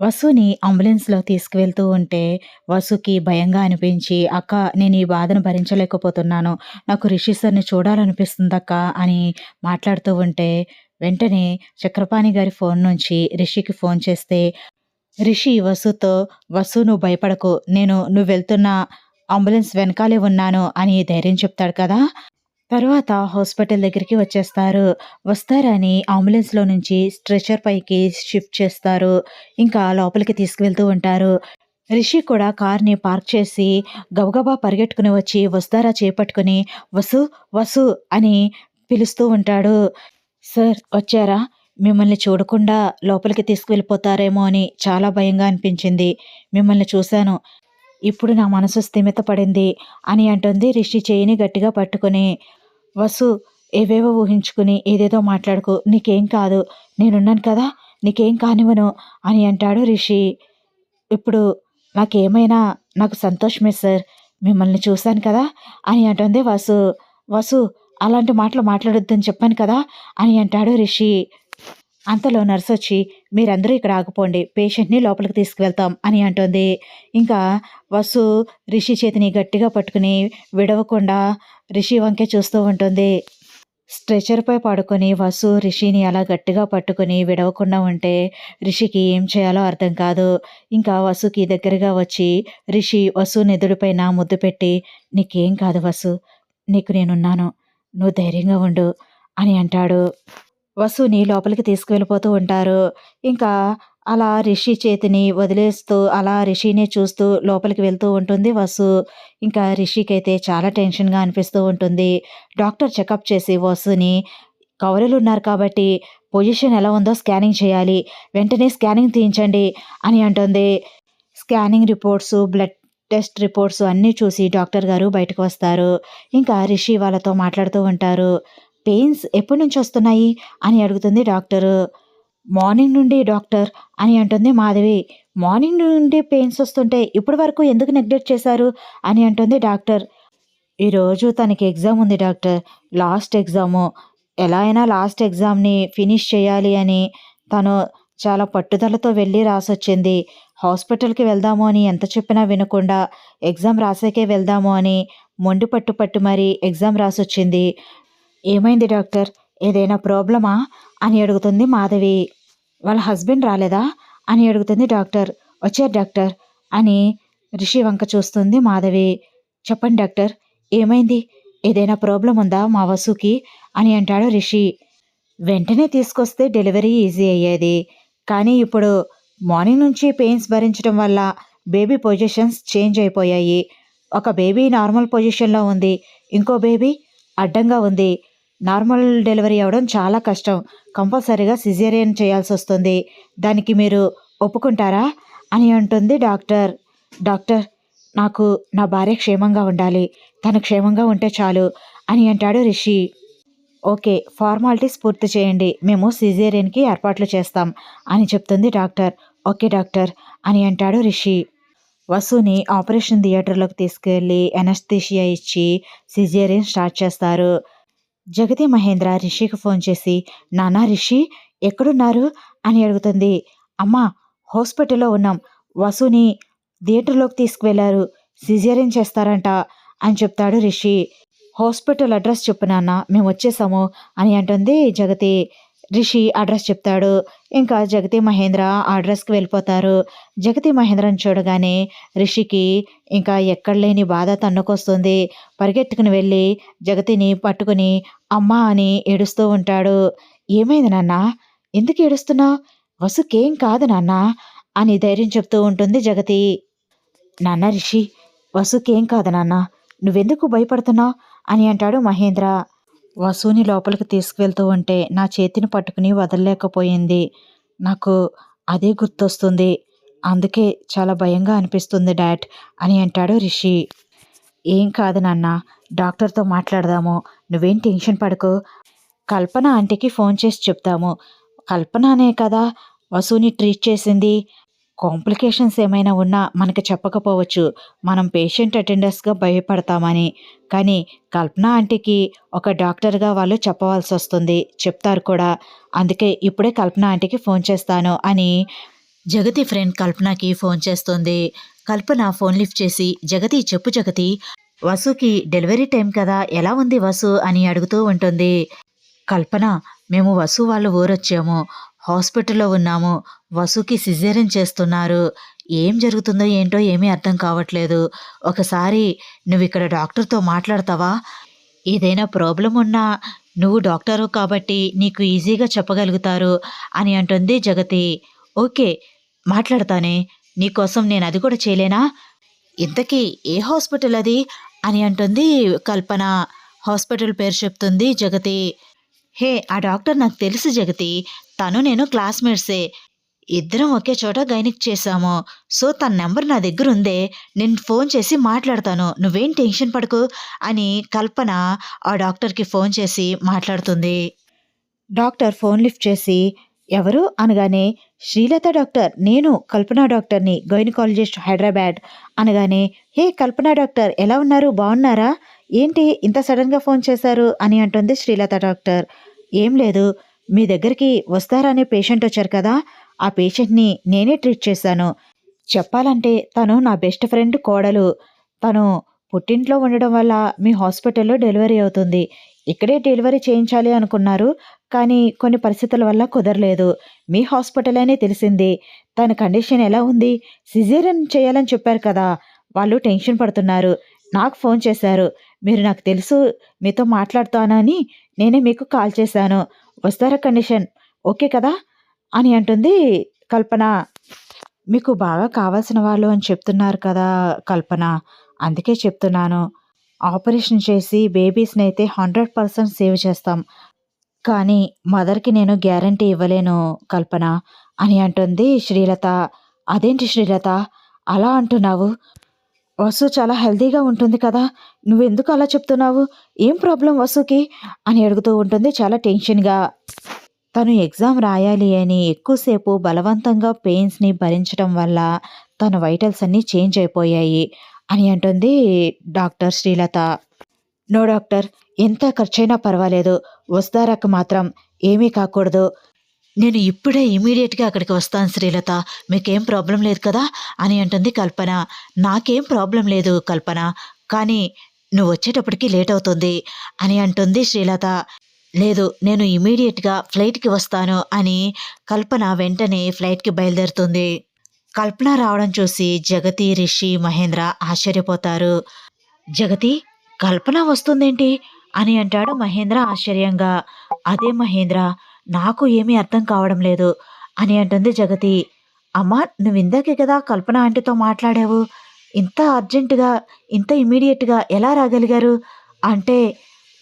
వసుని అంబులెన్స్‌లో తీసుకువెళ్తూ ఉంటే, వసుకి భయంగా అనిపించి, "అక్క నేను ఈ బాధను భరించలేకపోతున్నాను. నాకు రిషి సార్‌ని చూడాలనిపిస్తుందక్కా" అని మాట్లాడుతూ ఉంటే, వెంటనే చక్రపాణి గారి ఫోన్ నుంచి రిషికి ఫోన్ చేస్తే, రిషి వసుతో, "వసు నువ్వు భయపడకు. నేను నువ్వు వెళ్తున్న అంబులెన్స్ వెనకాలే ఉన్నాను" అని ధైర్యం చెప్తాడు కదా! తర్వాత హాస్పిటల్ దగ్గరికి వచ్చేస్తారు. వస్తారని అంబులెన్స్‌లో నుంచి స్ట్రెచర్ పైకి షిఫ్ట్ చేస్తారు. ఇంకా లోపలికి తీసుకువెళ్తూ ఉంటారు. రిషి కూడా కార్‌ని పార్క్ చేసి గబగబా పరిగెట్టుకుని వచ్చి వస్తారా చేపట్టుకుని, "వసు, వసు" అని పిలుస్తూ ఉంటాడు. "సార్ వచ్చారా? మిమ్మల్ని చూడకుండా లోపలికి తీసుకువెళ్ళిపోతారేమో అని చాలా భయంగా అనిపించింది. మిమ్మల్ని చూశాను. ఇప్పుడు నా మనసు స్థిమిత పడింది" అని అంటుంది రిషి చేయిని గట్టిగా పట్టుకుని. "వసు ఏవేవో ఊహించుకుని ఏదేదో మాట్లాడుకు నీకేం కాదు. నేనున్నాను కదా! నీకేం కానివ్వను" అని అంటాడు రిషి. "ఇప్పుడు నాకేమైనా నాకు సంతోషమే సార్. మిమ్మల్ని చూశాను కదా!" అని అంటుంది వసు. "వసు అలాంటి మాటలు మాట్లాడొద్దని చెప్పాను కదా!" అని అంటాడు రిషి. అంతలో నర్సొచ్చి, "మీరందరూ ఇక్కడ ఆగిపోండి. పేషెంట్‌ని లోపలికి తీసుకువెళ్తాం" అని అంటుంది. ఇంకా వసు రిషి చేతిని గట్టిగా పట్టుకుని విడవకుండా రిషి వంకే చూస్తూ ఉంటుంది. స్ట్రెచర్‌పై పడుకొని వసు రిషిని అలా గట్టిగా పట్టుకొని విడవకుండా ఉంటే, రిషికి ఏం చేయాలో అర్థం కాదు. ఇంకా వసుకి దగ్గరగా వచ్చి రిషి వసు నుదుటిపైన ముద్దు పెట్టి, "నీకేం కాదు వసు. నీకు నేనున్నాను. నువ్వు ధైర్యంగా ఉండు" అని అంటాడు. వసుని లోపలికి తీసుకువెళ్ళిపోతూ ఉంటారు. ఇంకా అలా రిషి చేతిని వదిలేస్తూ అలా రిషినే చూస్తూ లోపలికి వెళ్తూ ఉంటుంది వసు. ఇంకా రిషికైతే చాలా టెన్షన్‌గా అనిపిస్తూ ఉంటుంది. డాక్టర్ చెకప్ చేసి వసుని కవలులున్నారు కాబట్టి పొజిషన్ ఎలా ఉందో స్కానింగ్ చేయాలి. వెంటనే స్కానింగ్ తీయించండి అని అంటుంది. Scanning reports, blood test reports అన్నీ చూసి డాక్టర్ గారు బయటకు వస్తారు. ఇంకా రిషి వాళ్ళతో మాట్లాడుతూ ఉంటారు. "పెయిన్స్ ఎప్పటినుంచొస్తున్నాయి?" అని అడుగుతుంది డాక్టరు. "మార్నింగ్ నుండి డాక్టర్" అని అంటుంది మాధవి. "మార్నింగ్ నుండి పెయిన్స్ వస్తుంటే ఇప్పటి వరకు ఎందుకు నెగ్లెక్ట్ చేశారు?" అని అంటుంది డాక్టర్. "ఈరోజు తనకి ఎగ్జామ్ ఉంది డాక్టర్. Last exam. ఎలా అయినా లాస్ట్ ఎగ్జామ్‌ని ఫినిష్ చేయాలి అని తను చాలా పట్టుదలతో వెళ్ళి రాసొచ్చింది. హాస్పిటల్‌కి వెళ్దాము అని ఎంత చెప్పినా వినకుండా ఎగ్జామ్ రాసాకే వెళ్దాము అని మొండి పట్టు పట్టు మరీ ఎగ్జామ్ రాసొచ్చింది. ఏమైంది డాక్టర్? ఏదైనా ప్రాబ్లమా?" అని అడుగుతుంది మాధవి. "వాళ్ళ హస్బెండ్ రాలేదా?" అని అడుగుతుంది డాక్టర్. "వచ్చారు డాక్టర్" అని రిషి వంక చూస్తుంది మాధవి. "చెప్పండి డాక్టర్ ఏమైంది? ఏదైనా ప్రాబ్లం ఉందా మా వసుకి?" అని అంటాడు రిషి. "వెంటనే తీసుకొస్తే డెలివరీ ఈజీ అయ్యేది. కానీ ఇప్పుడు మార్నింగ్ నుంచి పెయిన్స్ భరించడం వల్ల బేబీ పొజిషన్స్ చేంజ్ అయిపోయాయి. ఒక బేబీ నార్మల్ పొజిషన్‌లో ఉంది. ఇంకో బేబీ అడ్డంగా ఉంది. నార్మల్ డెలివరీ అవ్వడం చాలా కష్టం. కంపల్సరీగా సిజేరియన్ చేయాల్సి వస్తుంది దానికి మీరు ఒప్పుకుంటారా?" అని అంటుంది డాక్టర్. "డాక్టర్ నాకు నా భార్య క్షేమంగా ఉండాలి. తను క్షేమంగా ఉంటే చాలు" అని అంటాడు రిషి. "ఓకే. ఫార్మాలిటీస్ పూర్తి చేయండి. మేము సిజేరియన్‌కి ఏర్పాట్లు చేస్తాం" అని చెప్తుంది డాక్టర్. "ఓకే డాక్టర్" అని అంటాడు రిషి. వసుని ఆపరేషన్ థియేటర్‌లోకి తీసుకెళ్ళి ఎనస్థీషియా ఇచ్చి సిజేరియన్ స్టార్ట్ చేస్తారు. జగతి మహేంద్ర రిషికి ఫోన్ చేసి, నానా రిషి ఎక్కడున్నారు?" అని అడుగుతుంది. "అమ్మా హాస్పిటల్‌లో ఉన్నాం. వసుని థియేటర్‌లోకి తీసుకువెళ్ళారు. సిజేరియన్ చేస్తారంట" అని చెప్తాడు రిషి. "హాస్పిటల్ అడ్రస్ చెప్పు నాన్న మేము వచ్చేసాము అని అంటుంది జగతి. రిషి అడ్రస్ చెప్తాడు. ఇంకా జగతి మహేంద్ర ఆ అడ్రస్‌కి వెళ్ళిపోతారు. జగతి మహేంద్రని చూడగానే రిషికి ఇంకా ఎక్కడ లేని బాధ తన్నుకొస్తుంది. పరిగెత్తుకుని వెళ్ళి జగతిని పట్టుకుని అమ్మా అని ఏడుస్తూ ఉంటాడు. "ఏమైంది నాన్నా? ఎందుకు ఏడుస్తున్నావు? వసుకేం కాదు నాన్నా" అని ధైర్యం చెప్తూ ఉంటుంది జగతి. "నాన్నా రిషి వసుకేం కాదు నాన్నా. నువ్వెందుకు భయపడుతున్నావు?" అని అంటాడు మహేంద్ర. వసుని లోపలికి తీసుకువెళ్తూ ఉంటే నా చేతిని పట్టుకుని వదలలేకపోయింది. నాకు అదే గుర్తొస్తుంది. అందుకే చాలా భయంగా అనిపిస్తుంది డాడ్ అని అంటాడు రిషి. "ఏం కాదు నాన్న డాక్టర్‌తో మాట్లాడదాము. నువ్వేం టెన్షన్ పడకు. కల్పన ఆంటీకి ఫోన్ చేసి చెప్తాము. కల్పన అనే కదా వసుని ట్రీట్ చేసింది. కాంప్లికేషన్స్ ఏమైనా ఉన్నా మనకు చెప్పకపోవచ్చు. మనం పేషెంట్ అటెండర్స్‌గా భయపడతామని. కానీ కల్పన ఆంటీకి ఒక డాక్టర్‌గా వాళ్ళు చెప్పవలసి వస్తుంది చెప్తారు కూడా. అందుకే ఇప్పుడే కల్పన ఆంటీకి ఫోన్ చేస్తాను అని జగతి ఫ్రెండ్ కల్పనకి ఫోన్ చేస్తుంది. కల్పన ఫోన్ లిఫ్ట్ చేసి జగతి చెప్పు జగతి. వసుకి డెలివరీ టైం కదా! ఎలా ఉంది వసు అని అడుగుతూ ఉంటుంది. కల్పన మేము వసు వాళ్ళు ఊరొచ్చాము. హాస్పిటల్‌లో ఉన్నాము. వసుకి సిజేరియన్ చేస్తున్నారు. ఏం జరుగుతుందో ఏంటో ఏమీ అర్థం కావట్లేదు. ఒకసారి నువ్వు ఇక్కడ డాక్టర్‌తో మాట్లాడతావా? ఏదైనా ప్రాబ్లం ఉన్నా నువ్వు డాక్టరు కాబట్టి నీకు ఈజీగా చెప్పగలుగుతారు అని అంటుంది జగతి. ఓకే. మాట్లాడతానే. నీకోసం నేను అది కూడా చేయలేనా? ఇంతకీ ఏ హాస్పిటల్ అది? అని అంటుంది కల్పన. హాస్పిటల్ పేరు చెప్తుంది జగతి. హే! ఆ డాక్టర్ నాకు తెలుసు జగతి. తను నేను క్లాస్‌మేట్సే. ఇద్దరం ఒకే చోట గైనిక్ చేశాము. సో, తన నెంబర్ నా దగ్గరుందే. నేను ఫోన్ చేసి మాట్లాడతాను. నువ్వేం టెన్షన్ పడకు అని కల్పన ఆ డాక్టర్‌కి ఫోన్ చేసి మాట్లాడుతుంది. డాక్టర్ ఫోన్ లిఫ్ట్ చేసి ఎవరు? అనగానే శ్రీలత డాక్టర్. నేను కల్పన డాక్టర్‌ని. గైనకాలజిస్ట్ హైదరాబాద్ అనగానే హే! కల్పన డాక్టర్ ఎలా ఉన్నారు? బాగున్నారా ఏంటి ఇంత సడన్గా ఫోన్ చేశారు? అని అంటుంది శ్రీలత డాక్టర్. ఏం లేదు. మీ దగ్గరికి వస్తారనే పేషెంట్ వచ్చారు కదా! ఆ పేషెంట్‌ని నేనే ట్రీట్ చేశాను. చెప్పాలంటే తను నా బెస్ట్ ఫ్రెండ్ కోడలు. తను పుట్టింట్లో ఉండడం వల్ల మీ హాస్పిటల్‌లో డెలివరీ అవుతుంది. ఇక్కడే డెలివరీ చేయించాలి అనుకున్నారు. కానీ కొన్ని పరిస్థితుల వల్ల కుదరలేదు. మీ హాస్పిటల్ అనే తెలిసింది. తన కండిషన్ ఎలా ఉంది? సిజేరియన్ చేయాలని చెప్పారు కదా! వాళ్ళు టెన్షన్ పడుతున్నారు. నాకు ఫోన్ చేశారు. మీరు నాకు తెలుసు మీతో మాట్లాడుతానని నేనే మీకు కాల్ చేశాను. వస్తారా కండిషన్ ఓకే కదా! అని అంటుంది కల్పన. మీకు బాగా కావాల్సిన వాళ్ళు అని చెప్తున్నారు కదా కల్పన. అందుకే చెప్తున్నాను. ఆపరేషన్ చేసి బేబీస్ని అయితే హండ్రెడ్ పర్సెంట్ సేవ్ చేస్తాం. కానీ మదర్‌కి నేను గ్యారంటీ ఇవ్వలేను కల్పన అని అంటుంది శ్రీలత. అదేంటి శ్రీలత అలా అంటున్నావు? వసు చాలా హెల్దీగా ఉంటుంది కదా! నువ్వెందుకు అలా చెప్తున్నావు? ఏం ప్రాబ్లం వసుకి? అని అడుగుతూ ఉంటుంది చాలా టెన్షన్‌గా. తను ఎగ్జామ్ రాయాలి అని ఎక్కువసేపు బలవంతంగా పెయిన్స్‌ని భరించడం వల్ల తన వైటల్స్ అన్నీ చేంజ్ అయిపోయాయి అని అంటుంది డాక్టర్ శ్రీలత. నో డాక్టర్ ఎంత ఖర్చయినా పర్వాలేదు. వస్తారక్క మాత్రం ఏమీ కాకూడదు. నేను ఇప్పుడే ఇమీడియట్గా అక్కడికి వస్తాను శ్రీలత. మీకేం ప్రాబ్లం లేదు కదా! అని అంటుంది కల్పన. నాకేం ప్రాబ్లం లేదు కల్పన. కానీ నువ్వు వచ్చేటప్పటికి లేట్ అవుతుంది అని అంటుంది శ్రీలత. లేదు నేను ఇమీడియట్గా ఫ్లైట్‌కి వస్తాను అని కల్పన వెంటనే ఫ్లైట్‌కి బయలుదేరుతుంది. కల్పన రావడం చూసి జగతి, రిషి, మహేంద్ర ఆశ్చర్యపోతారు. జగతి కల్పన వస్తుందేంటి? అని అంటాడు మహేంద్ర ఆశ్చర్యంగా. అదే మహేంద్ర నాకు ఏమీ అర్థం కావడం లేదు అని అంటుంది జగతి. అమ్మా నువ్విందాకే కదా కల్పన ఆంటీతో మాట్లాడావు. ఇంత అర్జెంటుగా ఇంత ఇమీడియట్గా ఎలా రాగలిగారు? అంటే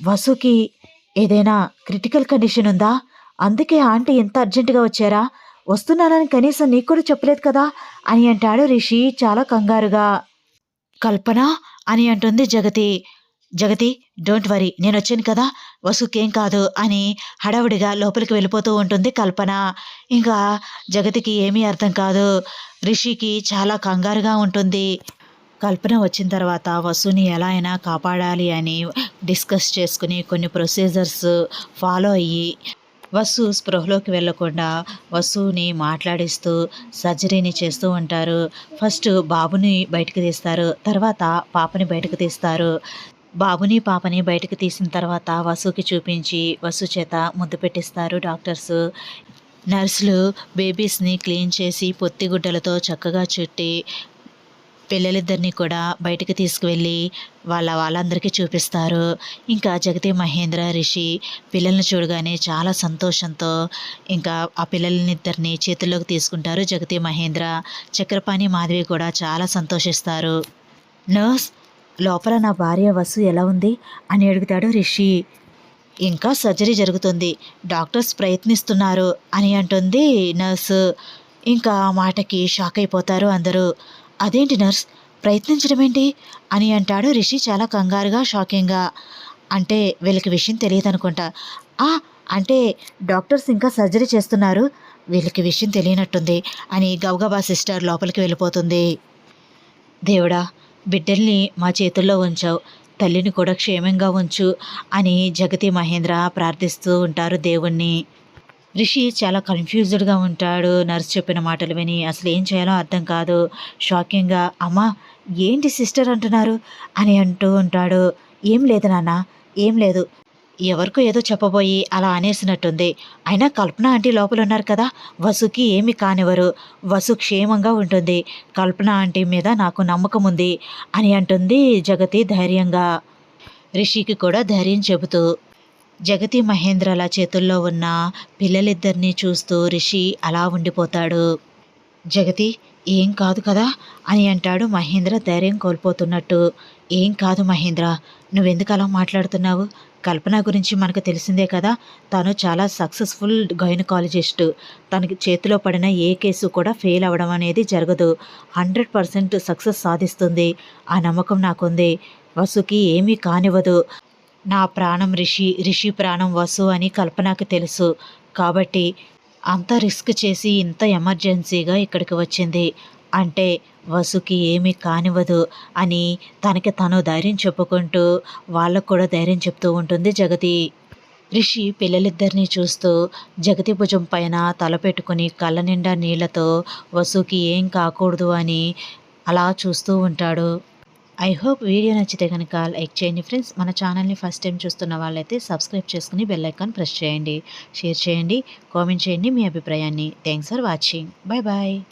వసుకి ఏదైనా క్రిటికల్ కండిషన్ ఉందా? అందుకే ఆంటీ ఇంత అర్జెంట్‌గా వచ్చారా? వస్తున్నానని కనీసం నీకు కూడా చెప్పలేదు కదా! అని అంటాడు రిషి చాలా కంగారుగా. కల్పన అని అంటుంది జగతి. జగతి డోంట్ వరీ నేను వచ్చాను కదా! వసుకేం కాదు అని హడావుడిగా లోపలికి వెళ్ళిపోతూ ఉంటుంది కల్పన. ఇంకా జగతికి ఏమీ అర్థం కాదు. రిషికి చాలా కంగారుగా ఉంటుంది. కల్పన వచ్చిన తర్వాత వసుని ఎలా అయినా కాపాడాలి అని డిస్కస్ చేసుకుని కొన్ని ప్రొసీజర్స్ ఫాలో అయ్యి వసు స్పృహలోకి వెళ్ళకుండా వసుని మాట్లాడిస్తూ సర్జరీని చేస్తూ ఉంటారు. ఫస్ట్ బాబుని బయటకు తీస్తారు. తర్వాత పాపని బయటకు తీస్తారు. బాబుని, పాపని బయటకు తీసిన తర్వాత వసుకి చూపించి వసు చేత ముద్దు పెట్టిస్తారు డాక్టర్స్. నర్సులు బేబీస్‌ని క్లీన్ చేసి పొత్తిగుడ్డలతో చక్కగా చుట్టి పిల్లలిద్దరిని కూడా బయటికి తీసుకువెళ్ళి వాళ్ళ వాళ్ళందరికీ చూపిస్తారు. ఇంకా జగతి, మహేంద్ర, రిషి పిల్లల్ని చూడగానే చాలా సంతోషంతో ఇంకా ఆ పిల్లలనిద్దరిని చేతుల్లోకి తీసుకుంటారు జగతి, మహేంద్ర. చక్రపాణి, మాధవి కూడా చాలా సంతోషిస్తారు. నర్స్ లోపల నా భార్య వసు ఎలా ఉంది? అని అడుగుతాడు రిషి. ఇంకా సర్జరీ జరుగుతుంది. డాక్టర్స్ ప్రయత్నిస్తున్నారు అని అంటుంది నర్సు. ఇంకా ఆ మాటకి షాక్ అయిపోతారు అందరూ. అదేంటి నర్స్ ప్రయత్నించడం ఏంటి? అని అంటాడు రిషి చాలా కంగారుగా, షాకింగ్‌గా. అంటే వీళ్ళకి విషయం తెలియదు అనుకుంటా ఆ! అంటే డాక్టర్స్ ఇంకా సర్జరీ చేస్తున్నారు. వీళ్ళకి విషయం తెలియనట్టుంది అని గౌగబా సిస్టర్ లోపలికి వెళ్ళిపోతుంది దేవుడా బిడ్డల్ని మా చేతుల్లో ఉంచావు తల్లిని కూడా క్షేమంగా ఉంచు అని జగతి మహేంద్ర ప్రార్థిస్తూ ఉంటారు దేవుణ్ణి. రిషి చాలా కన్ఫ్యూజ్డ్గా ఉంటాడు. నర్స్ చెప్పిన మాటలు విని అసలు ఏం చేయాలో అర్థం కాదు. షాకింగ్గా అమ్మా ఏంటి సిస్టర్ అంటున్నారు? అని అంటూ ఉంటాడు. ఏం లేదు నాన్న ఏం లేదు. ఎవరికో ఏదో చెప్పబోయి అలా అనేసినట్టుంది. అయినా కల్పన ఆంటీ లోపల ఉన్నారు కదా వసుకి ఏమి కానివ్వరు. వసు క్షేమంగా ఉంటుంది. కల్పన ఆంటీ మీద నాకు నమ్మకం ఉంది అని అంటుంది జగతి ధైర్యంగా. రిషికి కూడా ధైర్యం చెబుతూ జగతి మహేంద్రల చేతుల్లో ఉన్న పిల్లలిద్దరినీ చూస్తూ రిషి అలా ఉండిపోతాడు. జగతి ఏం కాదు కదా అని అంటాడు మహేంద్ర ధైర్యం కోల్పోతున్నట్టు. ఏం కాదు మహేంద్ర నువ్వెందుకు అలా మాట్లాడుతున్నావు? కల్పన గురించి మనకు తెలిసిందే కదా. తను చాలా సక్సెస్ఫుల్ గైనకాలజిస్ట్. తనకి చేతిలో పడిన ఏ కేసు కూడా ఫెయిల్ అవ్వడం అనేది జరగదు. హండ్రెడ్ పర్సెంట్ సక్సెస్ సాధిస్తుంది. ఆ నమ్మకం నాకుంది. వసుకి ఏమీ కానివ్వదు. నా ప్రాణం రిషి రిషి ప్రాణం వసు అని కల్పనకి తెలుసు. కాబట్టి అంత రిస్క్ చేసి ఇంత ఎమర్జెన్సీగా ఇక్కడికి వచ్చింది. అంటే వసుకి ఏమీ కానివ్వదు అని తనకి తను ధైర్యం చెప్పుకుంటూ వాళ్ళకు కూడా ధైర్యం చెప్తూ ఉంటుంది జగతి. రిషి పిల్లలిద్దరినీ చూస్తూ జగతి భుజం పైన తల పెట్టుకుని కళ్ళ నిండా నీళ్ళతో వసుకి ఏం కాకూడదు అని అలా చూస్తూ ఉంటాడు. ఐ హోప్ వీడియో నచ్చితే కనుక లైక్ చేయండి ఫ్రెండ్స్. మన ఛానల్ని ఫస్ట్ టైం చూస్తున్న వాళ్ళైతే సబ్స్క్రైబ్ చేసుకుని బెల్ ఐకాన్ ప్రెస్ చేయండి. షేర్ చేయండి కామెంట్ చేయండి మీ అభిప్రాయాన్ని. Thanks for watching bye bye